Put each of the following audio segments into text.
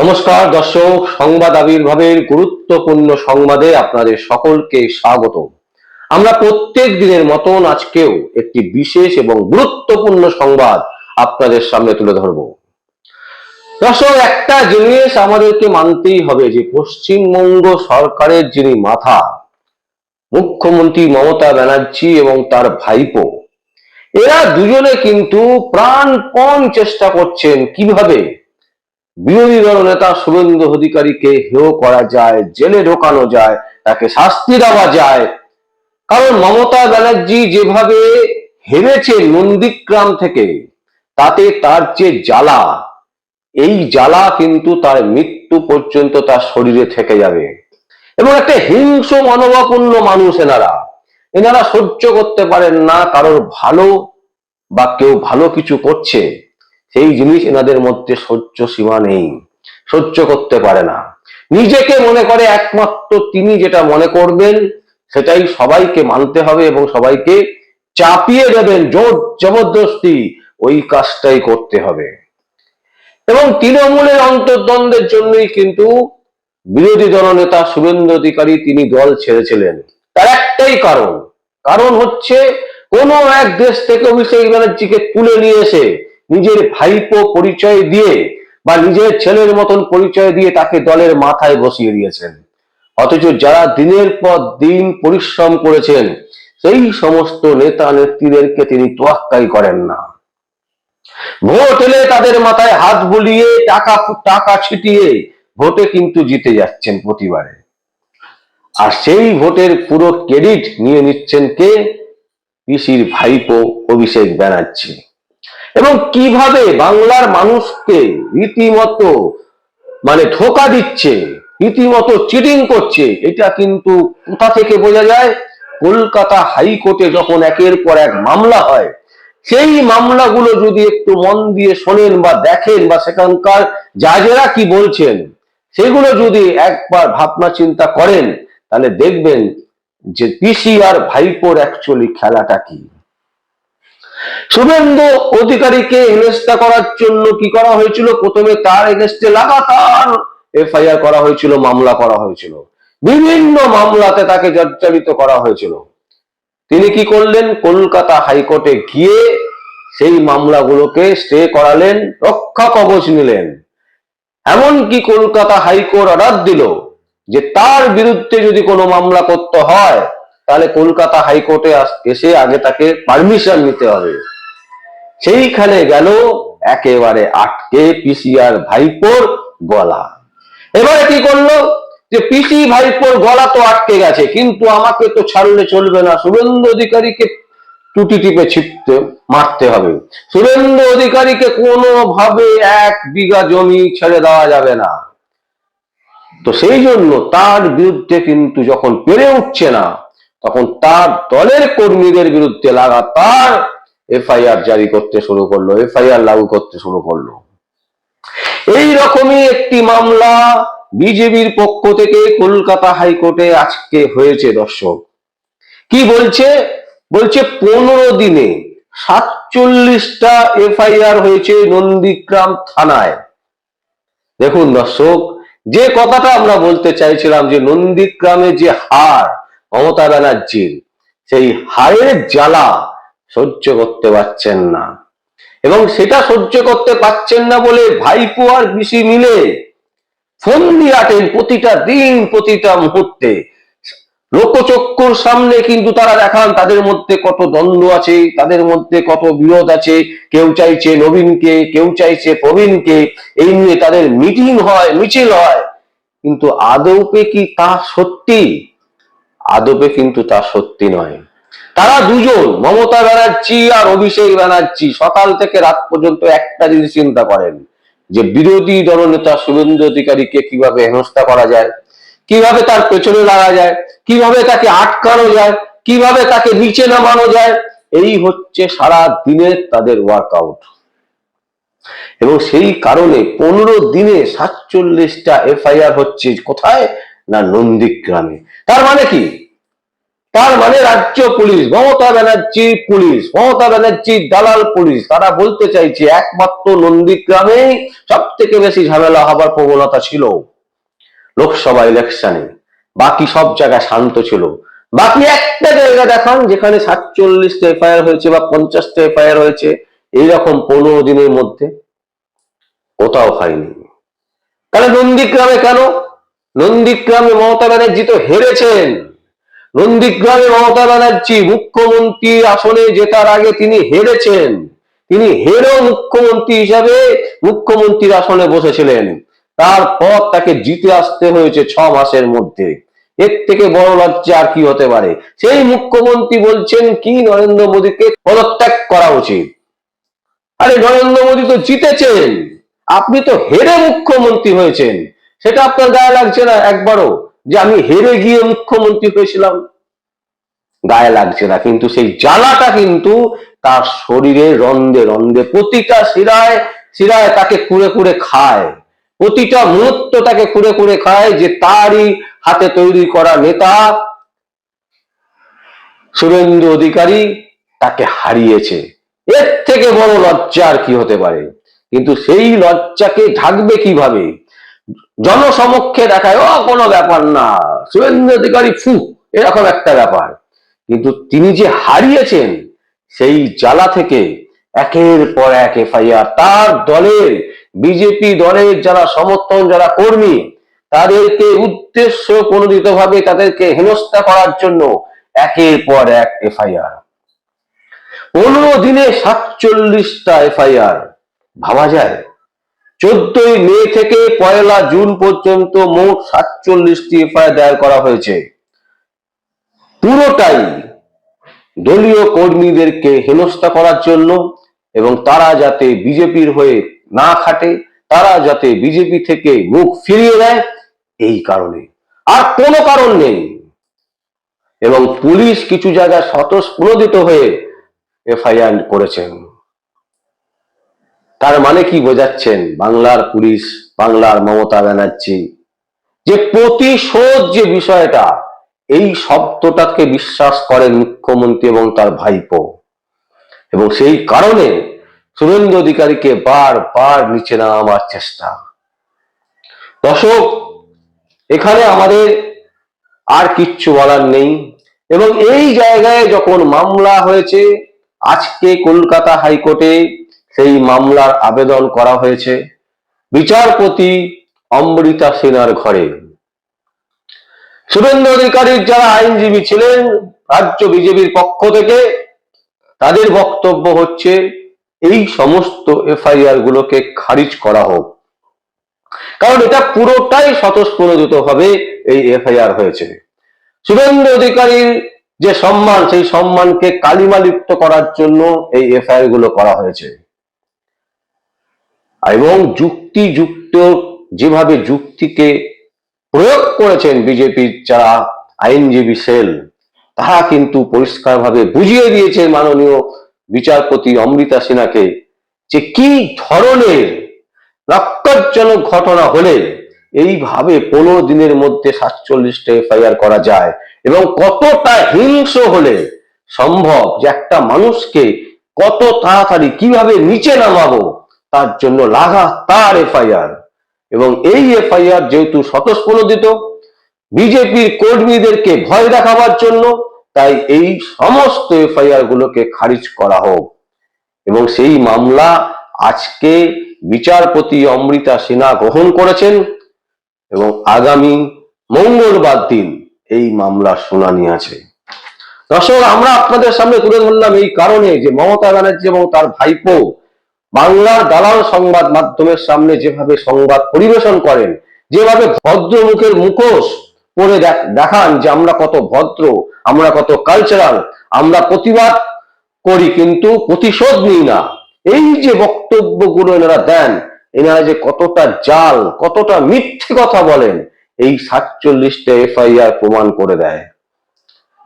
নমস্কার, দর্শক, সংবাদ আবির্ভাবের গুরুত্বপূর্ণ সংবাদে আপনাদের সকলকে স্বাগত। আমরা প্রত্যেক দিনের মতন আজকেও একটি বিশেষ এবং গুরুত্বপূর্ণ সংবাদ আপনাদের সামনে তুলে ধরব। দর্শক, একটা জিনিস আমাদেরকে মানতেই হবে যে পশ্চিমবঙ্গ সরকারের যিনি মাথা, মুখ্যমন্ত্রী মমতা ব্যানার্জি এবং তার ভাইপো, এরা দুজনে কিন্তু প্রাণপণ চেষ্টা করছেন কীভাবে? বিরোধী দল নেতা শুভেন্দু অধিকারীকে হেয় করা যায়, জেলে ঢোকানো যায়, তাকে শাস্তি দেওয়া যায়। কারণ মমতা ব্যানার্জি যেভাবে হেরেছে নন্দীগ্রাম থেকে, তাতে তার যে জ্বালা, এই জ্বালা কিন্তু তার মৃত্যু পর্যন্ত তার শরীরে থেকে যাবে। এবং একটা হিংস মনোভাবপূর্ণ মানুষ এনারা। এনারা সহ্য করতে পারেন না কারোর ভালো বা কেউ ভালো কিছু করছে। সেই জিনিস এনাদের মধ্যে সহ্য সীমা নেই, সহ্য করতে পারে না। নিজেকে মনে করে একমাত্র তিনি যেটা মনে করবেন, সেটাই সবাইকে মানতে হবে এবং সবাইকে চাপিয়ে দেবেন, জোর জবরদস্তি ওই কাজটাই করতে হবে। এবং তৃণমূলের অন্তর্দ্বন্দ্বের জন্যই কিন্তু বিরোধী দলনেতা শুভেন্দু অধিকারী তিনি দল ছেড়েছিলেন। তার একটাই কারণ কারণ হচ্ছে কোন এক দেশ থেকে অভিষেক ব্যানার্জিকে তুলে নিয়ে এসে নিজের ভাইপো পরিচয় দিয়ে বা নিজের ছেলের মতন পরিচয় দিয়ে তাকে দলের মাথায় বসিয়ে দিয়েছেন। অথচ যারা দিনের পর দিন পরিশ্রম করেছেন, সেই সমস্ত নেতা নেত্রীদেরকে তিনি তোয়াক্কাই করেন না। ভোট এলে তাদের মাথায় হাত বুলিয়ে টাকা টাকা ছিটিয়ে ভোটে কিন্তু জিতে যাচ্ছেন প্রতিবারে। আর সেই ভোটের পুরো ক্রেডিট নিয়ে নিচ্ছেন কে? পিসির ভাইপো অভিষেক ব্যানার্জি। এবং কীভাবে বাংলার মানুষকে রীতিমতো মানে ধোকা দিচ্ছে, রীতিমতো চিটিং করছে, এটা কিন্তু কোথা থেকে বোঝা যায়? কলকাতা হাইকোর্টে যখন একের পর এক মামলা হয়, সেই মামলাগুলো যদি একটু মন দিয়ে শোনেন বা দেখেন বা সেখানকার জাজেরা কি বলছেন, সেগুলো যদি একবার ভাবনা চিন্তা করেন, তাহলে দেখবেন যে পিসি আর ভাইপোর অ্যাকচুয়ালি খেলাটা কি। শুভেন্দু অধিকারীকে হেনস্থা করার জন্য কি করা হয়েছিল? প্রথমে তার এগেস্টে লাগাতার এফআইআর করা হয়েছিল, মামলা করা হয়েছিল। বিভিন্ন মামলাতে তাকে জর্জরিত করা হয়েছিল। তিনি কি করলেন? কলকাতা হাইকোর্টে গিয়ে সেই মামলাগুলোকে স্টে করালেন, রক্ষা কবচ নিলেন। এমনকি কলকাতা হাইকোর্ট অর্ডার দিল যে তার বিরুদ্ধে যদি কোনো মামলা করতে হয় তাহলে কলকাতা হাইকোর্টে এসে আগে তাকে পারমিশন নিতে হবে। সেইখানে গেল একেবারে আটকে পিসিআর ভাইপোর গলা। এবারে কি করল? যে পিসি ভাইপোর গলা তো আটকে গেছে, কিন্তু আমাকে তো ছাড়লে চলবে না। শুভেন্দু অধিকারীকে টুটি টিপে ছিপতে মারতে হবে। শুভেন্দু অধিকারীকে কোনোভাবে এক বিঘা জমি ছেড়ে দেওয়া যাবে না। তো সেই জন্য তার বিরুদ্ধে কিন্তু যখন পেরে উঠছে না তখন তার দলের কর্মীদের বিরুদ্ধে লাগাতার এফআইআর জারি করতে শুরু করল, এফআইআর লাগু করতে শুরু করল। এই রকমই একটি মামলা বিজেপির পক্ষ থেকে কলকাতা হাইকোর্টে আজকে হয়েছে দর্শক। কি বলছে? বলছে পনেরো দিনে সাতচল্লিশটা এফআইআর হয়েছে নন্দীগ্রাম থানায়। দেখুন দর্শক, যে কথাটা আমরা বলতে চাইছিলাম যে নন্দীগ্রামে যে হার মমতা ব্যানার্জির সেই হারের জ্বালা সহ্য করতে পারছেন না। এবং সেটা সহ্য করতে পারছেন না বলে ভাইপো আর বিসি মিলে ফোন দিয়ে আটেন প্রতিটা দিন, প্রতিটা মুহূর্তে। লোকচক্ষুর সামনে কিন্তু তারা দেখান তাদের মধ্যে কত দ্বন্দ্ব আছে, তাদের মধ্যে কত বিরোধ আছে। কেউ চাইছে নবীনকে, কেউ চাইছে প্রবীণকে, এই নিয়ে তাদের মিটিং হয়, মিছিল হয়। কিন্তু আদৌকে কি তা সত্যি? আদবে কিন্তু তা সত্যি নয়। তারা দুজন, মমতা ব্যানার্জি আর অভিষেক ব্যানার্জি, সকাল থেকে রাত পর্যন্ত একটা জিনিস চিন্তা করেন, যে বিরোধী দলনেতা শুভেন্দু অধিকারীকে কীভাবে হেনস্থা করা যায়, কীভাবে তার পেছনে লাগা যায়, কীভাবে তাকে আটকানো যায়, কীভাবে তাকে নিচে নামানো যায়, এই হচ্ছে সারা দিনের তাদের ওয়ার্কআউট এবং সেই কারণে পনেরো দিনে সাতচল্লিশটা এফআইআর হচ্ছে, কোথায়? না নন্দীগ্রামে তার মানে কি? তার মানে রাজ্য পুলিশ, মমতা ব্যানার্জি পুলিশ, মমতা ব্যানার্জি দালাল পুলিশ, তারা বলতে চাইছে একমাত্র নন্দীগ্রামেই সব থেকে বেশি ঝামেলা হবার প্রবণতা ছিল। লোকসভা ইলেকশনে। বাকি সব জায়গায় শান্ত ছিল। বাকি একটা জায়গা দেখান যেখানে সাতচল্লিশটা এফআইআর হয়েছে বা পঞ্চাশটা এফআইআর হয়েছে, এইরকম পনেরো দিনের মধ্যে। কোথাও হয়নি। তাহলে নন্দীগ্রামে কেন? নন্দীগ্রামে মমতা ব্যানার্জি তো হেরেছেন। নন্দীগ্রামে মমতা ব্যানার্জি মুখ্যমন্ত্রী আসনে জেতার আগে তিনি হেরেছেন। তিনি হেরেও মুখ্যমন্ত্রী হিসাবে মুখ্যমন্ত্রীর আসনে বসেছিলেন। তারপর তাকে জিতে আসতে হয়েছে ছ মাসের মধ্যে। এর থেকে বড় লজ্জা আর কি হতে পারে? সেই মুখ্যমন্ত্রী বলছেন, কি নরেন্দ্র মোদীকে পদত্যাগ করা উচিত? আরে, নরেন্দ্র মোদী তো জিতেছেন। আপনি তো হেরে মুখ্যমন্ত্রী হয়েছেন। সেটা আপনার গায়ে লাগছে না একবারও যে আমি হেরে গিয়ে মুখ্যমন্ত্রী হয়েছিলাম। গায়ে লাগছে না, কিন্তু সেই জ্বালাটা কিন্তু তার শরীরে রন্ধে রন্ধে প্রতিটা শিরায় শিরায় তাকে কুড়ে কুড়ে খায়, প্রতিটা মুহূর্ত তাকে কুড়ে কুড়ে খায় যে তারই হাতে তৈরি করা নেতা, সুরেন্দ্র অধিকারী তাকে হারিয়েছে। এর থেকে বড় লজ্জা আর কি হতে পারে? কিন্তু সেই লজ্জাকে ঢাকবে কীভাবে? জনসমক্ষে দেখায়, ও, কোনো ব্যাপার না। শুভেন্দু অধিকারী ফু, এরকম একটা ব্যাপার। কিন্তু তিনি যে হারিয়েছেন, সেই জ্বালা থেকে একের পর এক এফআইআর, তার দলের বিজেপি দলের যারা সমর্থন, যারা কর্মী, তাদেরকে উদ্দেশ্য প্রণোদিত ভাবে তাদেরকে হেনস্থা করার জন্য একের পর এক এফআইআর। পনেরো দিনে সাতচল্লিশটা এফআইআর ভাবা যায়। চোদ্দই মে থেকে পয়লা জুন পর্যন্ত মোট সাতচল্লিশটি এফআইআর দায়ের করা হয়েছে। পুরোটাই দলীয় কর্মীদেরকে হেনস্থা করার জন্য এবং তারা যাতে বিজেপির হয়ে না খাটে, তারা যাতে বিজেপি থেকে মুখ ফিরিয়ে নেয়, এই কারণে। আর কোনো কারণ নেই। এবং পুলিশ কিছু জায়গায় স্বতঃস্ফূর্ণিত হয়ে এফআইআর করেছেন। তার মানে কি বোঝাচ্ছেন? বাংলার পুলিশ, বাংলার মমতা ব্যানার্জি। যে প্রতিশোধ যে বিষয়টা, এই শব্দটাকে বিশ্বাস করেন মুখ্যমন্ত্রী এবং তার ভাইপো। এবং সেই কারণে সুরেন্দ্র অধিকারীকে বারবার নিচে নামাবার চেষ্টা। দর্শক, এখানে আমাদের আর কিচ্ছু বলার নেই। এবং এই জায়গায় যখন মামলা হয়েছে, আজকে কলকাতা হাইকোর্টে সেই মামলার আবেদন করা হয়েছে বিচারপতি অমৃতা সেনার ঘরে। শুভেন্দু অধিকারীর যারা আইনজীবী ছিলেন, রাজ্য বিজেপির পক্ষ থেকে তাদের বক্তব্য হচ্ছে, এই সমস্ত এফআইআর গুলোকে খারিজ করা হোক। কারণ এটা পুরোটাই স্বতঃস্ফূর্ত ভাবে এই এফআইআর হয়েছে। শুভেন্দু অধিকারীর যে সম্মান, সেই সম্মানকে কালিমালিপ্ত করার জন্য এই এফআইআরগুলো করা হয়েছে। এবং যুক্তিযুক্ত যেভাবে যুক্তিকে প্রয়োগ করেছেন বিজেপির যারা আইনজীবী সেল, তারা কিন্তু পরিষ্কারভাবে বুঝিয়ে দিয়েছেন মাননীয় বিচারপতি অমৃতা সিনহাকে যে কি ধরনের রক্তজনক ঘটনা হলে এইভাবে পনেরো দিনের মধ্যে সাতচল্লিশটা এফআইআর করা যায় এবং কতটা হিংস্র হলে সম্ভব যে একটা মানুষকে কত তাড়াতাড়ি কীভাবে নিচে নামাবো তার জন্য লাগাতার এফআইআর। এবং এই এফআইআর যেহেতু স্বতঃস্ফূর্ণিত বিজেপির কর্মীদেরকে ভয় দেখাবার জন্য তাই এই সমস্ত এফআইআর গুলোকে খারিজ করা হোক। এবং সেই মামলা আজকে বিচারপতি অমৃতা সিনহা গ্রহণ করেছেন এবং আগামী মঙ্গলবার দিন এই মামলার শুনানি আছে। দর্শক, আমরা আপনাদের সামনে তুলে ধরলাম এই কারণে যে মমতা ব্যানার্জি এবং তার ভাইপো বাংলার দালাল সংবাদ মাধ্যমের সামনে যেভাবে সংবাদ পরিবেশন করেন, যেভাবে ভদ্র মুখের মুখোশ পরে দেখ- দেখান যে আমরা কত ভদ্র, আমরা কত কালচারাল আমরা প্রতিবাদ করি কিন্তু প্রতিশোধ নিই না। এই যে বক্তব্যগুলো এনারা দেন, এনারা যে কতটা জাল, কতটা মিথ্যে কথা বলেন, এই সাতচল্লিশটা এফআইআর প্রমাণ করে দেয়।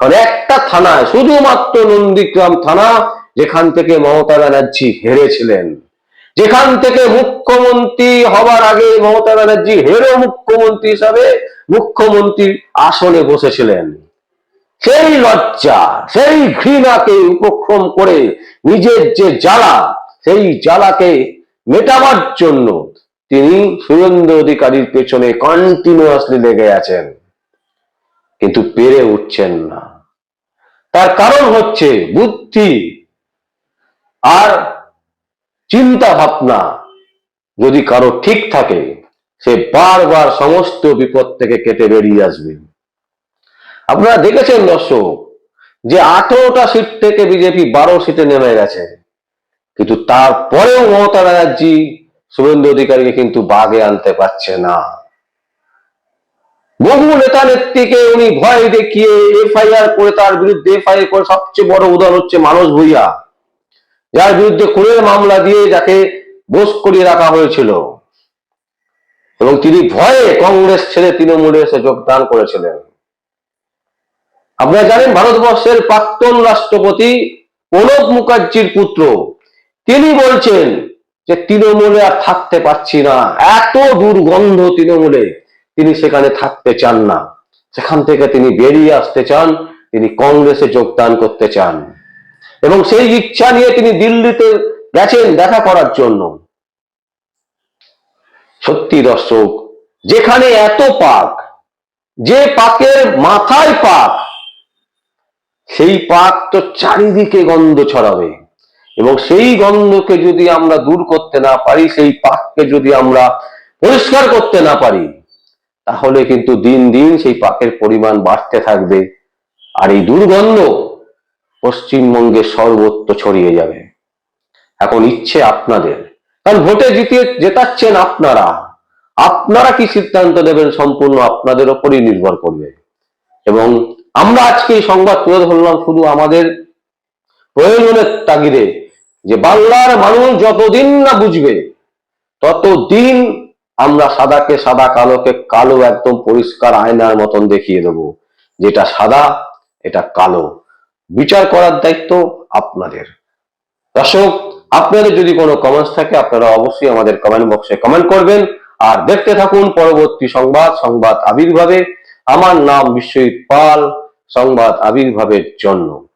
কারণ একটা থানায়, শুধুমাত্র নন্দীগ্রাম থানা যেখান থেকে মমতা ব্যানার্জি হেরেছিলেন, যেখান থেকে মুখ্যমন্ত্রী হবার আগে মমতা ব্যানার্জি হেরে মুখ্যমন্ত্রী হিসাবে মুখ্যমন্ত্রীর আসনে বসেছিলেন। সেই লজ্জা, সেই ঘৃণাকে উপক্রম করে নিজের যে জ্বালা, সেই জ্বালাকে মেটাবার জন্য তিনি সুরেন্দ্র অধিকারীর পেছনে কন্টিনিউয়াসলি লেগে আছেন। কিন্তু পেরে উঠছেন না। তার কারণ হচ্ছে বুদ্ধি আর চিন্তা ভাবনা যদি কারও ঠিক থাকে, সে বারবার সমস্ত বিপদ থেকে কেটে বেরিয়ে আসবে। আপনারা দেখেছেন দর্শক, যে আঠেরোটা সিট থেকে বিজেপি বারো সিটে নেমে গেছে। কিন্তু তারপরেও মমতা ব্যানার্জি শুভেন্দু অধিকারীকে কিন্তু বাগে আনতে পারছে না। বহু নেতা নেত্রীকে উনি ভয় দেখিয়ে এফআইআর করে তার বিরুদ্ধে এফআইআর করে সবচেয়ে বড় উদাহরণ হচ্ছে মানস ভুইয়া। যার বিরুদ্ধে খুনের মামলা দিয়ে যাকে বোস করিয়ে রাখা হয়েছিল। এবং তিনি ভয়ে কংগ্রেস ছেড়ে তৃণমূলে এসে যোগদান করেছিলেন। আপনারা জানেন, ভারতবর্ষের প্রাক্তন রাষ্ট্রপতি প্রণব মুখার্জির পুত্র। তিনি বলছেন যে, তৃণমূলে আর থাকতে পারছি না। এত দুর্গন্ধ তৃণমূলে। তিনি সেখানে থাকতে চান না। সেখান থেকে তিনি বেরিয়ে আসতে চান। তিনি কংগ্রেসে যোগদান করতে চান। এবং সেই ইচ্ছা নিয়ে তিনি দিল্লিতে গেছেন দেখা করার জন্য। সত্যি দর্শক, যেখানে এত পাক, যে পাকের মাথায় পাক, সেই পাক তো চারিদিকে গন্ধ ছড়াবে। এবং সেই গন্ধকে যদি আমরা দূর করতে না পারি, সেই পাককে যদি আমরা পরিষ্কার করতে না পারি, তাহলে কিন্তু দিন দিন সেই পাকের পরিমাণ বাড়তে থাকবে। আর এই দুর্গন্ধ পশ্চিমবঙ্গের সর্বত্র ছড়িয়ে যাবে। এখন ইচ্ছে আপনাদের। কারণ ভোটে জিতিয়ে জেতাচ্ছেন আপনারা। আপনারা কি সিদ্ধান্ত দেবেন সম্পূর্ণ আপনাদের ওপরই নির্ভর করবে। এবং আমরা আজকে এই সংবাদ তুলে ধরলাম শুধু আমাদের প্রয়োজনের তাগিদে যে বাংলার মানুষ যতদিন না বুঝবে, ততদিন আমরা সাদাকে সাদা, কালোকে কালো একদম পরিষ্কার আয়নার মতন দেখিয়ে দেব। যেটা সাদা, এটা কালো। বিচার করার দায়িত্ব আপনাদের। দর্শক, আপনাদের যদি কোনো কমেন্টস থাকে, আপনারা অবশ্যই আমাদের কমেন্ট বক্সে কমেন্ট করবেন। আর দেখতে থাকুন পরবর্তী সংবাদ সংবাদ আবির্ভাবে। আমার নাম বিশ্বজিৎ পাল, সংবাদ আবির্ভাবের জন্য।